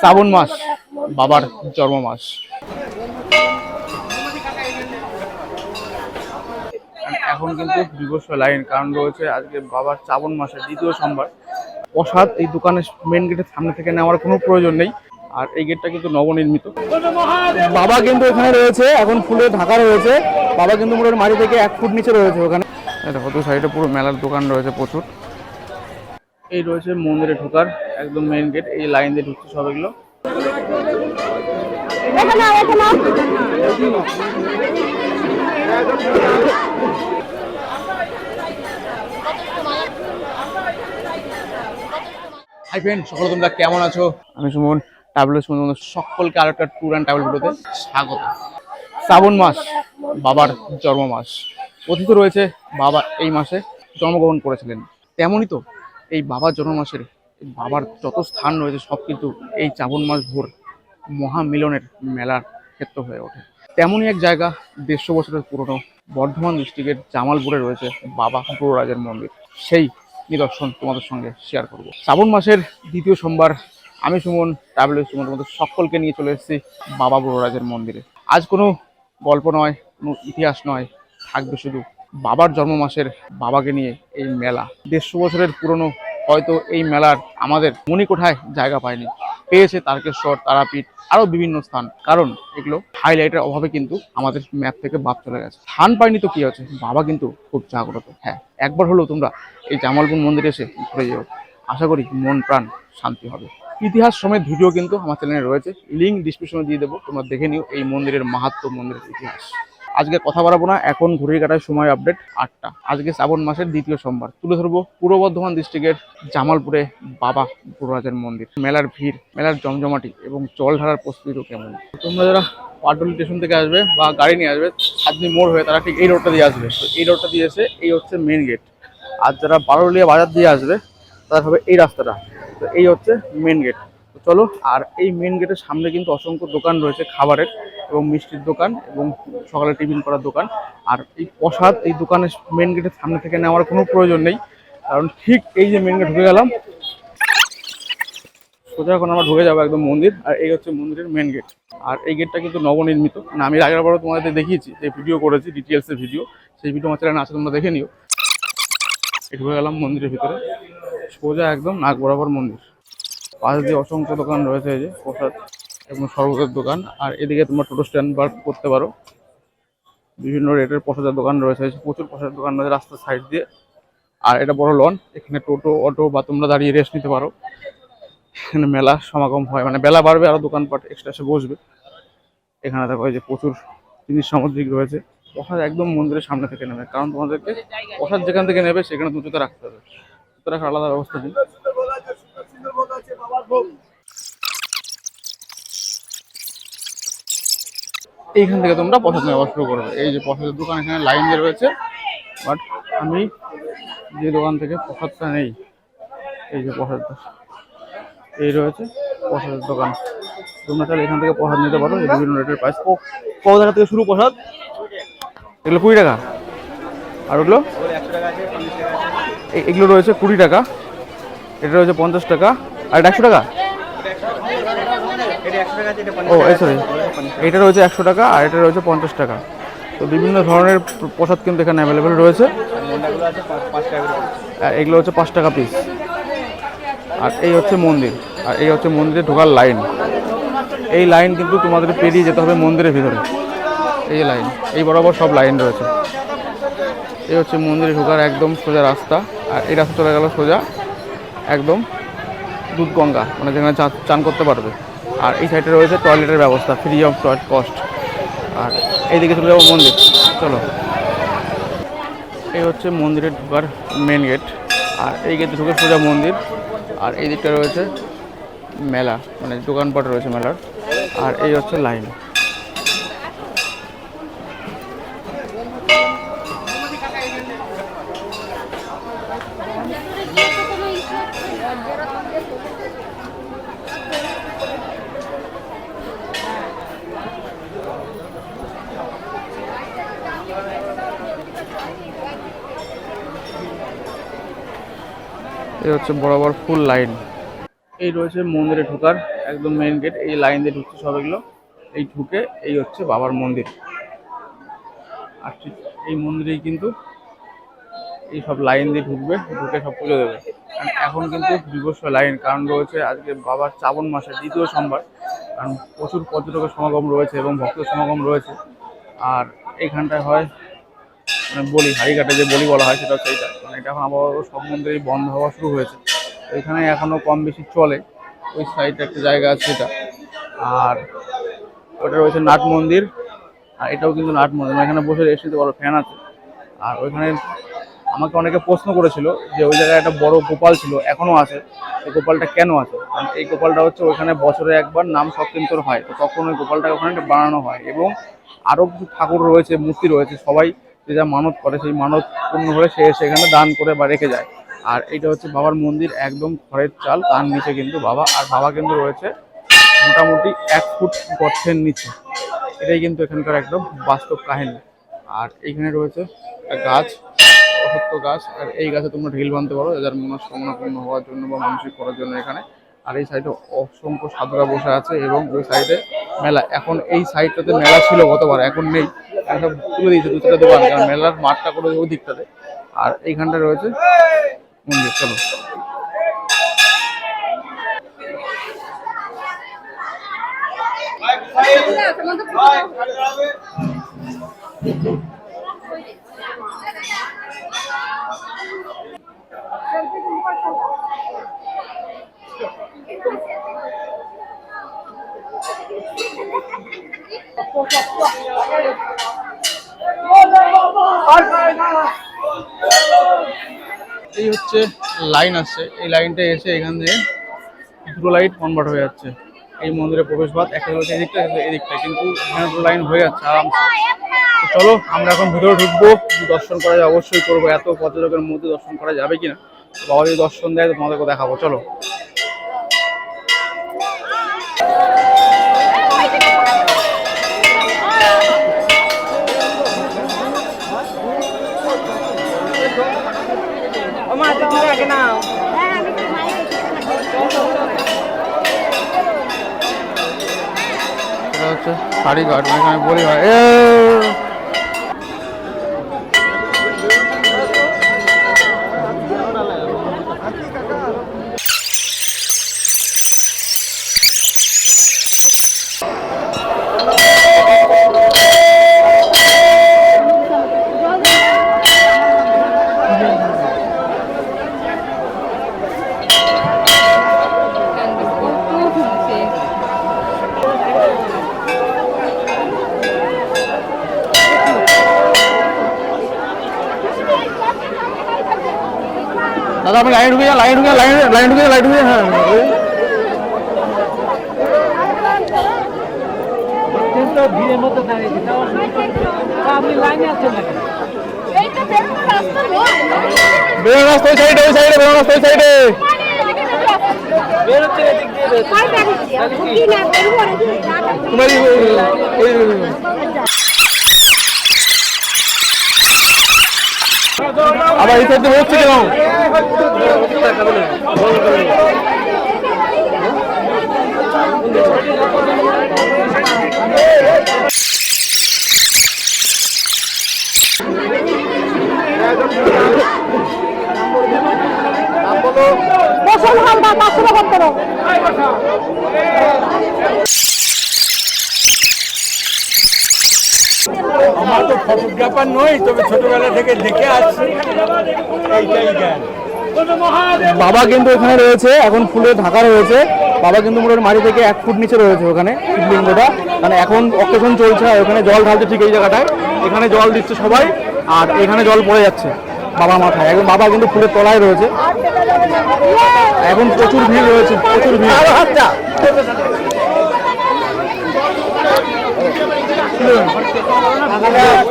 শ্রাবণ মাস বাবার জন্ম মাস। এখন কিন্তু বিবস্ব লাইন কারণ রয়েছে আজকে বাবার শ্রাবণ মাসের দ্বিতীয় সোমবার। প্রসাদ এই দোকানের মেন গেটের সামনে থেকে নেওয়ার কোনো প্রয়োজন নেই আর এই গেটটা কিন্তু নবনির্মিত। বাবা কিন্তু এখানে রয়েছে এখন ফুলে ঢাকা রয়েছে। বাবা কিন্তু মোটের মাটি থেকে এক ফুট নিচে রয়েছে ওখানে। দেখো দু সাইডে পুরো মেলার দোকান রয়েছে প্রচুর। এই রয়েছে মন্দিরে ঢোকার একদম মেইন গেট এই লাইন দিয়ে ঢুকছে সব এগুলো। এখানে আয়, এখানে আয়। হাই ফ্রেন্ড সকলে তোমরা কেমন আছো? আমি সুমন ট্রাভেল সুমন সকলকে আর একটা ট্যুর অ্যান্ড ট্রাভেল ভিডিওতে স্বাগত। শ্রাবণ মাস বাবার জন্ম মাস কথিত রয়েছে বাবা এই মাসে জন্মগ্রহণ করেছিলেন। তেমনই তো এই বাবার জন্ম মাসের বাবার যত স্থান রয়েছে, সব কিন্তু এই শ্রাবণ মাস ভোর মহামিলনের মেলার ক্ষেত্র হয়ে ওঠে। তেমনই এক জায়গা দেড়শো বছরের পুরনো বর্ধমান ডিস্ট্রিক্টের জামালপুরে রয়েছে বাবা গুরুরাজের মন্দির। সেই নিদর্শন তোমাদের সঙ্গে শেয়ার করব। শ্রাবণ মাসের দ্বিতীয় সোমবার আমি সুমন ট্রাভেল সুমন তোমাদের সকলকে নিয়ে চলে এসেছি বাবা গুরুরাজের মন্দিরে। আজ কোনো গল্প নয়, কোনো ইতিহাস নয়, থাকবে শুধু বাবার জন্ম মাসের বাবাকে নিয়ে এই মেলা। দেড়শো বছরের পুরনো হয়তো এই মেলার আমাদের মণিকোঠায় জায়গা পায়নি। পেয়েছে তারকেশ্বর, তারাপীঠ, আরও বিভিন্ন স্থান। কারণ এগুলো হাইলাইটের অভাবে কিন্তু আমাদের ম্যাপ থেকে বাদ চলে গেছে। স্থান পায়নি তো কি আছে? বাবা কিন্তু খুব জাগ্রত। হ্যাঁ একবার হলেও তোমরা এই জামালপুর মন্দিরে এসে ঘুরে যাও। আশা করি মন প্রাণ শান্তি হবে। ইতিহাস সমেত ভিডিও কিন্তু আমার চ্যানেলে রয়েছে। লিঙ্ক ডিসক্রিপশনে দিয়ে দেবো। তোমরা দেখে নিও এই মন্দিরের মাহাত্ম মন্দিরের ইতিহাস। আজকে কথা বাড়াবো না, এখন ঘুরিয়ে কাটার সময় আপডেট আটটা। আজকে শ্রাবণ মাসের দ্বিতীয় সোমবার। তুলে ধরবো পূর্ব বর্ধমান ডিস্ট্রিক্টের জামালপুরে বাবা গুরুরাজের মন্দির। মেলার ভিড়, মেলার জমজমাটি এবং জল ঢালার প্রস্তুতিও কেমন? তোমরা যারা পাটুলি স্টেশন থেকে আসবে বা গাড়ি নিয়ে আসবে সাতনি মোড় হয়ে তারা ঠিক এই রোডটা দিয়ে আসবে। তো এই রোডটা দিয়ে এসে এই হচ্ছে মেন গেট আর যারা বারোলিয়া বাজার দিয়ে আসবে তারা হবে এই রাস্তাটা। তো এই হচ্ছে মেন গেট চলো, আর এই মেন গেটের সামনে কিন্তু অসংখ্য দোকান রয়েছে খাবারের এবং মিষ্টির দোকান এবং সকালে টিফিন করার দোকান। আর এই প্রসাদ এই দোকানের মেন গেটের সামনে থেকে নেওয়ার কোনো প্রয়োজন নেই, কারণ ঠিক এই যে মেন গেট ঢুকে গেলাম। সোজা এখন আমরা ঢুকে যাব একদম মন্দির, আর এই হচ্ছে মন্দিরের মেন গেট আর এই গেটটা কিন্তু নবনির্মিত। না আমি আগের বারও তোমাদের দেখিয়েছি, যে ভিডিও করেছি ডিটেলসের ভিডিও সেই ভিডিও আমার চ্যানেলে আছে, তোমরা দেখে নিও। ঢুকে গেলাম মন্দিরের ভিতরে। সোজা একদম নাক বরাবর মন্দির। পাশ দিয়ে অসংখ্য দোকান রয়েছে এই যে প্রসাদ এবং শরবতের দোকান। আর এদিকে তোমরা টোটো স্ট্যান্ড বার করতে পারো। বিভিন্ন রেটের প্রসাদের দোকান রয়েছে প্রচুর প্রসাদের দোকান রয়েছে রাস্তার সাইড দিয়ে। আর এটা বড় লন, এখানে টোটো, অটো বা তোমরা দাঁড়িয়ে রেস্ট নিতে পারো। এখানে মেলা সমাগম হয় মানে বেলা বাড়বে আরও দোকানপাট এক্সট্রা এসে বসবে। এখানে দেখো যে প্রচুর জিনিস সামুদ্রিক রয়েছে। প্রসাদ একদম মন্দিরের সামনে থেকে নেবে, কারণ তোমাদেরকে প্রসাদ যেখান থেকে নেবে সেখানে তুমি জুতো রাখতে হবে। জুতো রাখার আলাদা ব্যবস্থা নেই। এইখান থেকে তোমরা প্রসাদ নেওয়া শুরু করবে। এই যে প্রসাদের দোকান এখানে লাইন দিয়ে রয়েছে। বাট আমি যে দোকান থেকে প্রসাদটা নেই এই যে প্রসাদটা এই রয়েছে প্রসাদের দোকান। তোমরা তাহলে এখান থেকে প্রসাদ নিতে পারো বিভিন্ন রেটের প্রাইস কত টাকা থেকে শুরু প্রসাদ? এগুলো কুড়ি টাকা। আর ওগুলো? এগুলো রয়েছে কুড়ি টাকা। এটা রয়েছে পঞ্চাশ টাকা। আর একশো টাকা? ও, এই সরি এটা রয়েছে একশো টাকা আর এটা রয়েছে পঞ্চাশ টাকা। তো বিভিন্ন ধরনের প্র- প্রসাদ কিন্তু এখানে অ্যাভেলেবেল রয়েছে। আর এগুলো হচ্ছে পাঁচ টাকা পিস আর এই হচ্ছে মন্দির। আর এই হচ্ছে মন্দিরে ঢোকার লাইন এই লাইন কিন্তু তোমাদের পেরিয়ে যেতে হবে মন্দিরের ভিতরে। এই লাইন এই বরাবর সব লাইন রয়েছে। এই হচ্ছে মন্দিরে ঢোকার একদম সোজা রাস্তা। আর এই রাস্তা চলে গেল সোজা। একদম দুধ গঙ্গা মানে যেখানে চান করতে পারবে। আর এই সাইডে রয়েছে টয়লেটের ব্যবস্থা ফ্রি অফ কস্ট আর এইদিকে চলে যাব মন্দির। চলো। এই হচ্ছে মন্দিরের ঢোকার মেন গেট আর এই গেটে ঢুকে সোজা মন্দির। আর এই দিকটা রয়েছে মেলা মানে দোকানপাট রয়েছে মেলার। আর এই হচ্ছে লাইন এই হচ্ছে বরাবর ফুল লাইন এই রয়েছে মন্দিরে ঢুকার একদম মেন গেট এই লাইন দিয়ে ঢুকছে সব এগুলো এই ঢুকে এই হচ্ছে বাবার মন্দির। আর এই মন্দিরেই কিন্তু এই সব লাইন দিয়ে ঢুকবে, ঢুকে সব পুজো দেবে। এখন কিন্তু বিবস্ব লাইন কারণ রয়েছে আজকে বাবার শ্রাবণ মাসের দ্বিতীয় সোমবার কারণ প্রচুর পর্যটকের সমাগম রয়েছে এবং ভক্ত সমাগম রয়েছে। আর এইখানটায় হয় মানে বলি হাড়িঘাটে যে বলি বলা হয় সেটা হচ্ছে এইটা মানে এটা এখন আবার সব মন্দিরেই বন্ধ হওয়া শুরু হয়েছে। এখানে এখনও কম বেশি চলে ওই সাইডে একটা জায়গা আছে এটা। আর ওটা রয়েছে নাট মন্দির আর এটাও কিন্তু নাট মন্দির। মানে এখানে বসে রেস্ট নিতে পারো ফ্যান আছে। আর ওইখানে আমাকে অনেকে প্রশ্ন করেছিল যে ওই জায়গায় একটা বড় গোপাল ছিল, এখনও আছে। এই গোপালটা কেন আছে? কারণ এই গোপালটা হচ্ছে ওইখানে বছরে একবার নাম সৎকিন্তর হয়, তো তখন ওই গোপালটাকে ওখানে বানানো হয় এবং আরও কিছু ঠাকুর রয়েছে, মূর্তি রয়েছে, সবাই যে যা মানত করে, সেই মানত পূর্ণ হলে সে সেখানে দান করে বা রেখে যায়। আর এটা হচ্ছে বাবার মন্দির, একদম খড়ের চাল, তার নিচে কিন্তু বাবা, আর বাবা কিন্তু রয়েছে মোটামুটি এক ফুট গর্তের নিচে। এটাই কিন্তু এখানকার একদম বাস্তব কাহিনী। আর এইখানে রয়েছে একটা গাছ। অসত্য গাছ আর এই গাছে তোমরা ঢিল বানতে পারো যার মনস্কামনা পূর্ণ হওয়ার জন্য বা মানসিক করার জন্য এখানে আর এই সাইডে অসংখ্য সাধুরা বসে আছে এবং ওই সাইডে মেলা এখন এই সাইডটাতে মেলা ছিল গতবার এখন নেই তুলে দিয়েছে দু চারটা দোকান কারণ মেলার মাঠটা করে ওই দিকটাতে আর এইখানটা রয়েছে মন্দির চলো এই হচ্ছে লাইন আসছে এই লাইনটা এসে এখান থেকে দুটো লাইট কনভার্ট হয়ে যাচ্ছে। এই মন্দিরে প্রবেশ পথ একটা হচ্ছে এদিকটা এদিকটা কিন্তু এখানে দুটো লাইন হয়ে যাচ্ছে আরামসে। চলো, আমরা এখন ভিতরে ঢুকবো, দর্শন করা যায়, অবশ্যই করব। এত পর্যটকের মধ্যে দর্শন করা যাবে কিনা? বাবা যদি দর্শন দেয় তোমাদেরকে দেখাবো। চলো। এটা হচ্ছে শাড়ি এখানে বলি হয় ভিড়ের মধ্যে দাঁড়িয়েছি তাও আপনি লাইনে আছেন না কেন? এইটা বেরোনো রাস্তা নয় বেরোনো রাস্তা ওই সাইডে ওই সাইডে বেরোনো রাস্তা ওই সাইডে বেরোচ্ছে এদিক দিয়ে বেরোচ্ছে। তোমার এই- এই- এই- আবার এই সাইডে হচ্ছে কেন? বসল হালদার পাঁচশো আমার তো ফটোগ্রাফার নই তবে ছোটবেলা থেকে দেখে আসছি। এইটাই জ্ঞান। বাবা কিন্তু এখানে রয়েছে এখন ফুলে ঢাকা রয়েছে। বাবা কিন্তু মোটামুটি মাটি থেকে এক ফুট নিচে রয়েছে ওখানে শিবলিঙ্গটা। মানে এখন অকেশন চলছে আর ওখানে জল ঢালছে ঠিক এই জায়গাটায়। এখানে জল দিচ্ছে সবাই আর এখানে জল পড়ে যাচ্ছে বাবা মাথায়। এখন বাবা কিন্তু ফুলের তলায় রয়েছে। এখন প্রচুর ভিড় রয়েছে প্রচুর ভিড়।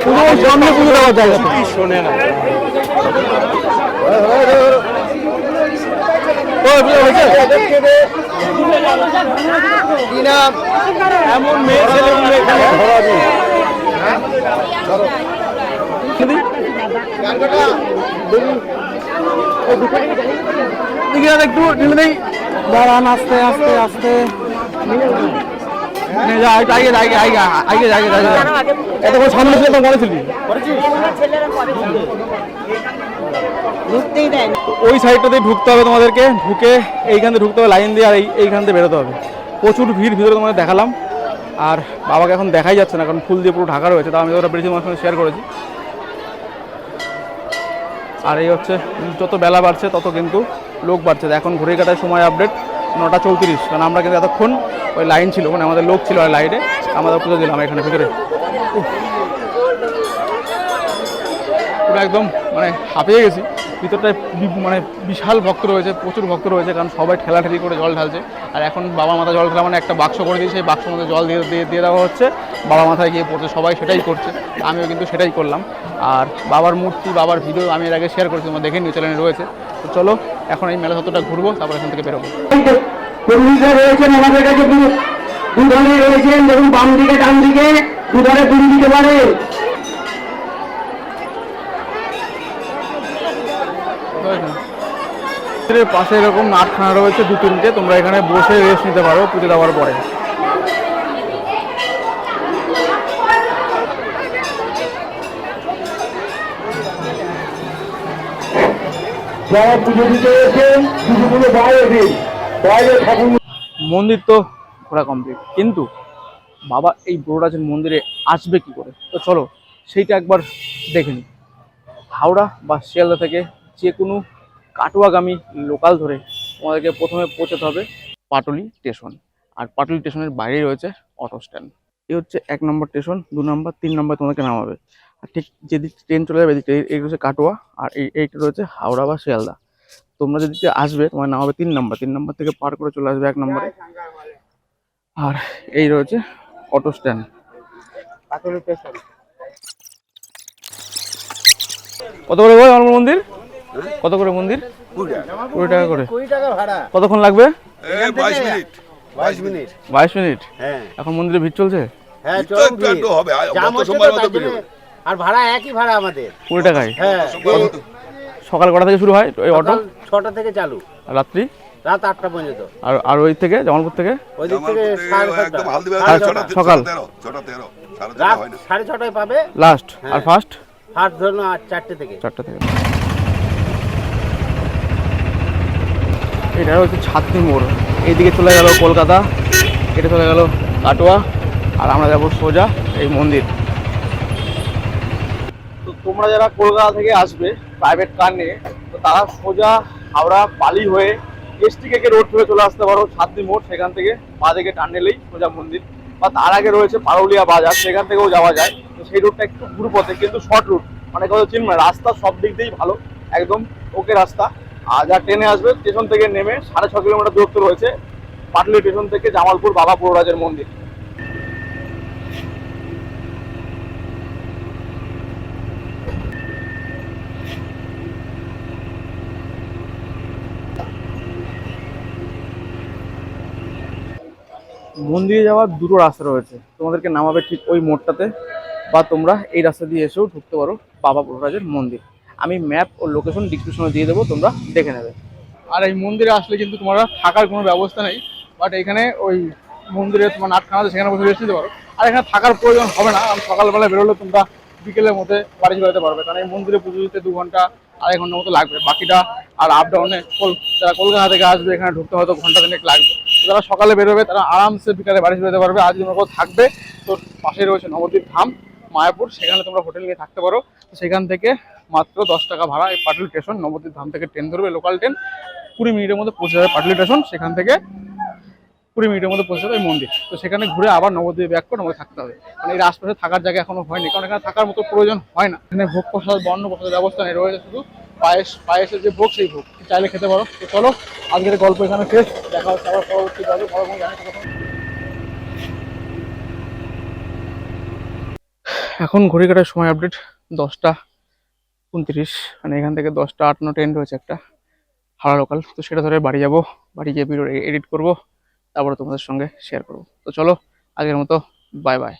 পুরো সামনে পুজো দেওয়ার জায়গা শোনে না এমন মেয়ে একটু ঢেলে দেই দাঁড়ান, আস্তে আস্তে আস্তে। নে যা একটু আগে আগে আগে আগে আগে আগে এত সামনে ছিল তো করেছিলি? ঢুকতেই দেয় না। ওই সাইডটাতে ঢুকতে হবে তোমাদেরকে ঢুকে এইখান থেকে ঢুকতে হবে লাইন দিয়ে আর এই এইখান থেকে বেরোতে হবে। প্রচুর ভিড় ভিতরে তোমাদের দেখালাম। আর বাবাকে এখন দেখাই যাচ্ছে না কারণ ফুল দিয়ে পুরো ঢাকা রয়েছে তা আমি ওরা বেরিয়েছি তোমার সঙ্গে শেয়ার করেছি। আর এই হচ্ছে যত বেলা বাড়ছে তত কিন্তু লোক বাড়ছে। এখন ঘুরে কাটার সময় আপডেট নটা চৌত্রিশ, কারণ আমরা কিন্তু এতক্ষণ ওই লাইন ছিল মানে আমাদের লোক ছিল আর লাইনে আমাদের পুজো দিলাম এখানে ভিতরে। পুরো একদম মানে হাঁপিয়ে গেছি। ভিতরটায় মানে বিশাল ভক্ত রয়েছে, প্রচুর ভক্ত রয়েছে, কারণ সবাই ঠেলাঠেলি করে জল ঢালছে। আর এখন বাবা মাথা জল ঢালা মানে একটা বাক্স করে দিয়েছে সেই বাক্সের মধ্যে জল দিয়ে দিয়ে দিয়ে দেওয়া হচ্ছে। বাবা মাথায় গিয়ে পড়ছে, সবাই সেটাই করছে, আমিও কিন্তু সেটাই করলাম। আর বাবার মূর্তি, বাবার ভিডিও আমি এর আগে শেয়ার করেছি, তোমরা দেখে নিউ চ্যানেলে রয়েছে। তো চলো, এখন এই মেলা সত্যটা ঘুরবো, তারপর এখান থেকে বেরোবো। কর্মীরা রয়েছেন আমাদের কাছে দু- দুধনে রয়েছেন দেখুন বাম দিকে ডান দিকে দুধনে দুই দিতে পারে পাশে এরকম নাটখানা রয়েছে দু তিনটে তোমরা এখানে বসে রেস্ট নিতে পারো পুজো দেওয়ার পরে। যারা পুজো দিতে এসেছেন পুজোগুলো বাইরে দিন মন্দির তো ঘোরা কমপ্লিট কিন্তু বাবা এই বড়রাজের মন্দিরে আসবে কি করে? তো চলো, সেইটা একবার দেখে নিই। হাওড়া বা শিয়ালদা থেকে যে কোনো কাটোয়াগামী লোকাল ধরে তোমাদেরকে প্রথমে পৌঁছাতে হবে পাটুলি স্টেশন। আর পাটুলি স্টেশনের বাইরে রয়েছে অটো স্ট্যান্ড এই হচ্ছে এক নম্বর স্টেশন, দু নম্বর, তিন নম্বর তোমাদেরকে নামাবে। আর ঠিক যেদিক ট্রেন চলে যাবে, এদিক এই রয়েছে কাটোয়া, আর এই এইটা রয়েছে হাওড়া বা শিয়ালদা। তোমরা যদি আসবে তোমার নামাবে তিন নম্বর। তিন নম্বর থেকে পার করে চলে আসবে এক নম্বরে। আর এই রয়েছে অটো স্ট্যান্ড কত করে গো আমার মন্দির? কত করে মন্দির? কুড়ি টাকা করে। কুড়ি টাকা ভাড়া। কতক্ষণ লাগবে? বাইশ মিনিট। মিনিট। বাইশ মিনিট? হ্যাঁ। এখন মন্দিরে ভিড় চলছে? হ্যাঁ আর ভিড় একই ভাড়া আমাদের। কুড়ি টাকায়? হ্যাঁ। সকাল কটা থেকে শুরু হয় এই অটো? ছটা থেকে চালু। আর রাত্রি? রাত আটটা পর্যন্ত। আর আর ওই থেকে জামালপুর থেকে? ওই দিক থেকে। সকাল। তেরো ছটা তেরো সাড়ে রাত সাড়ে ছটায় পাবে। লাস্ট আর হ্যাঁ। ফার্স্ট ফার্স্ট ধরুন আর চারটে থেকে। চারটা থেকে। এটা হচ্ছে ছাতনি মোড়। এইদিকে চলে গেল কলকাতা এটা চলে গেল কাটোয়া আর আমরা যাব সোজা এই মন্দির। তোমরা যারা কলকাতা থেকে আসবে প্রাইভেট কার নিয়ে, তো তারা সোজা হাওড়া বালি হয়ে এসটি কেকে রোড ধরে চলে আসতে পারো ছাতনি মোড়, সেখান থেকে পা দিকে টান নিলেই সোজা মন্দির। বা তার আগে রয়েছে পারুলিয়া বাজার, সেখান থেকেও যাওয়া যায়। তো সেই রুটটা একটু ঘুরু পথে কিন্তু শর্ট রুট মানে কত চিনবে রাস্তা সব দিক দিয়েই ভালো, একদম ওকে রাস্তা। আর যা ট্রেনে আসবে স্টেশন থেকে নেমে সাড়ে ছ কিলোমিটার দূরত্ব রয়েছে, পাটলি স্টেশন থেকে জামালপুর বাবা পুররাজের মন্দির। মন্দিরে যাওয়ার দুটো রাস্তা রয়েছে। তোমাদেরকে নামাবে ঠিক ওই মোড়টাতে বা তোমরা এই রাস্তা দিয়ে এসেও ঢুকতে পারো বাবা পুররাজের মন্দির। আমি ম্যাপ ও লোকেশন ডিসক্রিপশনে দিয়ে দেবো, তোমরা দেখে নেবে। আর এই মন্দিরে আসলে কিন্তু তোমরা থাকার কোনো ব্যবস্থা নেই বাট এখানে ওই মন্দিরে তোমার নাটখানা সেখানে বসে রেস্ট নিতে পারো। আর এখানে থাকার প্রয়োজন হবে না, কারণ সকালবেলা বেরোলে তোমরা বিকেলের মধ্যে বাড়ি যেতে পারবে, কারণ এই মন্দিরে পুজো দিতে দু ঘণ্টা, আড়াই ঘণ্টার মতো লাগবে। বাকিটা আর আপ ডাউনে যারা কলকাতা থেকে আসবে, এখানে ঢুকতে হয়তো ঘণ্টা তিনেক লাগবে। যারা সকালে বেরোবে, তারা আরামসে বিকালে বাড়ি যেতে পারবে। আজ তোমরা থাকবে? তো পাশে রয়েছে নবদ্বীপ ধাম, মায়াপুর। সেখানে তোমরা হোটেল নিয়ে থাকতে পারো। সেখান থেকে মাত্র দশ টাকা ভাড়া এই পাটুলি স্টেশন নবদ্বীপ ধাম থেকে ট্রেন ধরবে লোকাল ট্রেন কুড়ি মিনিটের মধ্যে পৌঁছে যাবে পাটুলি স্টেশন সেখান থেকে কুড়ি মিনিটের মধ্যে পৌঁছে যাবে মন্দির। তো সেখানে ঘুরে আবার নবদ্বীপ ব্যাক করে আমাদের থাকতে হবে। মানে এই আশপাশে থাকার জায়গা এখনও হয়নি। কারণ এখানে থাকার মতো প্রয়োজন হয় না। এখানে ভোগ প্রসাদ বর্ণ প্রসাদের ব্যবস্থা নেই, রয়েছে শুধু পায়েস, পায়েসের যে ভোগ, সেই ভোগ। চাইলে খেতে পারো। তো চলো, আজকের গল্প এখানে শেষ। দেখা হচ্ছে আবার পরবর্তী গল্প। এখন ঘড়ি কাটার সময় আপডেট দশটা উনত্রিশ। মানে এখান থেকে দশটা আটান্ন ট্রেন রয়েছে একটা হাওড়া লোকাল তো সেটা ধরে বাড়ি যাব। বাড়ি গিয়ে ভিডিও এডিট করব। তারপরে তোমাদের সঙ্গে শেয়ার করব। তো চলো, আগের মতো বাই বাই